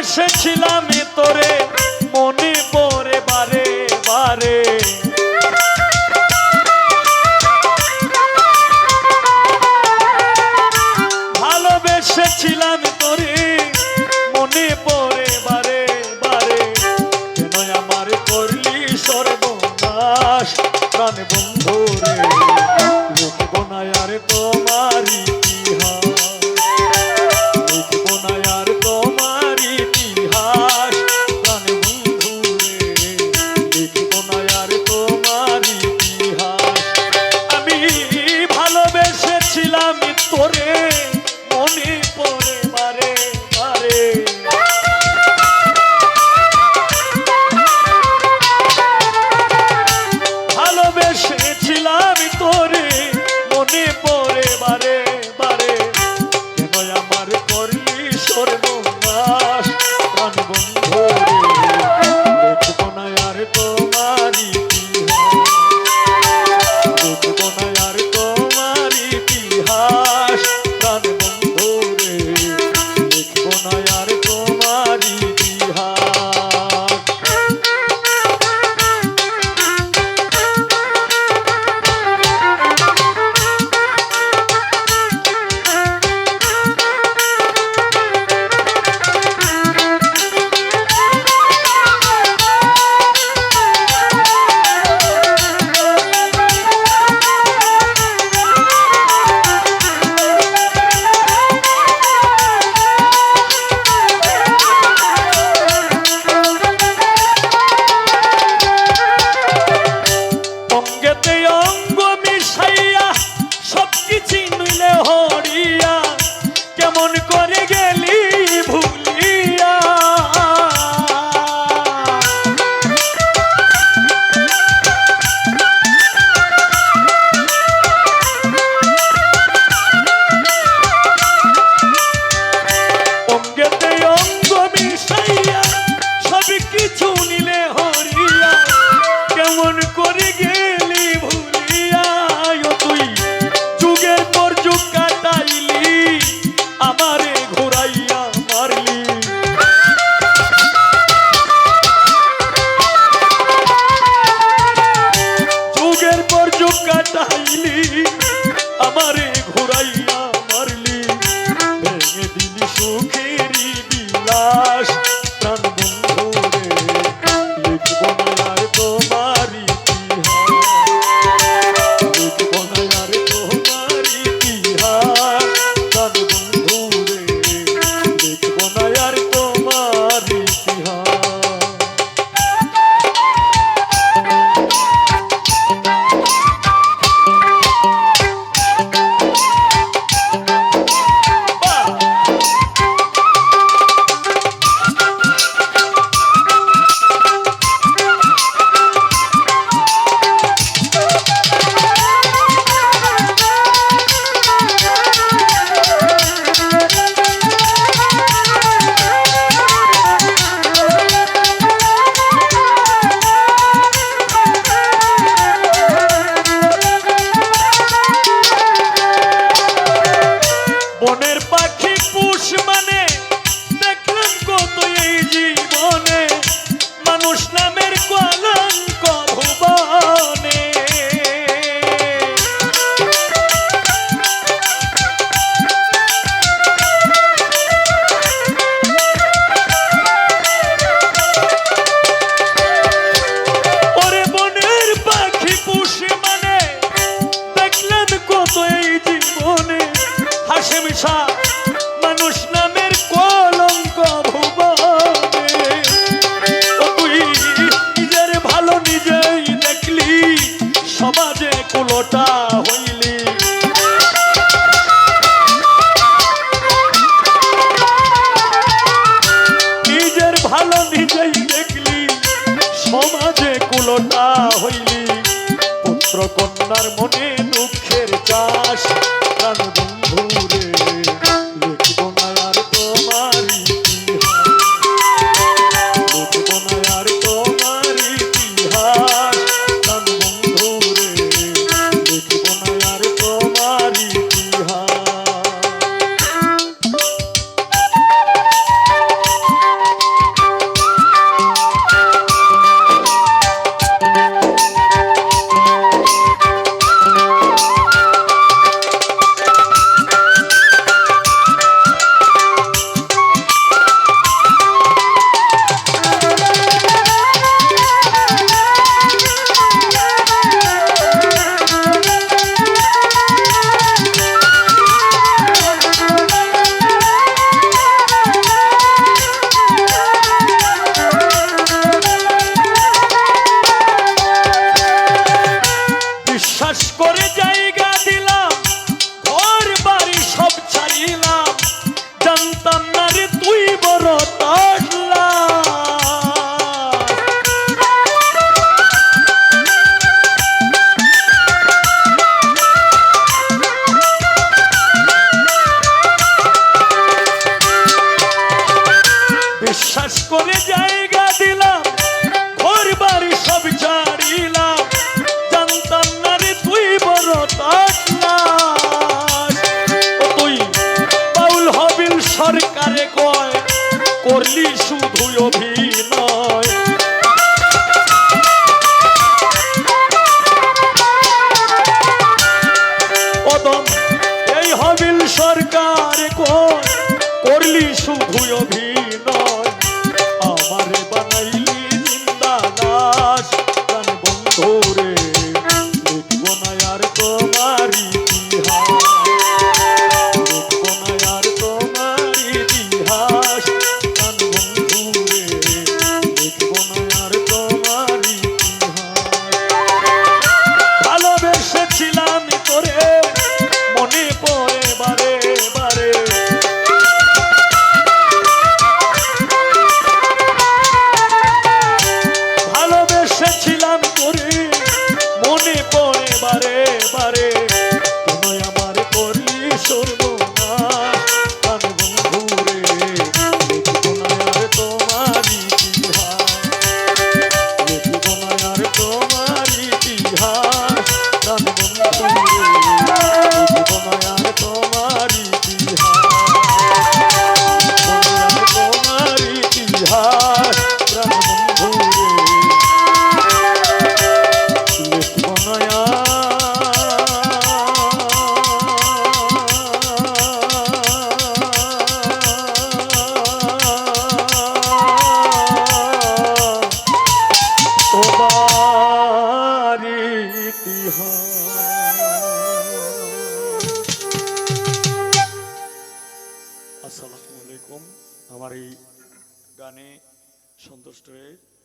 এসেছিলাম তোরে মনে পরে বারে বারে। ভালোবেসেছিলাম তোরে মনে পরে না হইলি পুত্র কন্যার মনে দুঃখের চাষ। বাস করে জায়গা করলি শুধু অভিনয়। কদম এই হবিল সরকার করলি শুধু অভিনয়। Straight.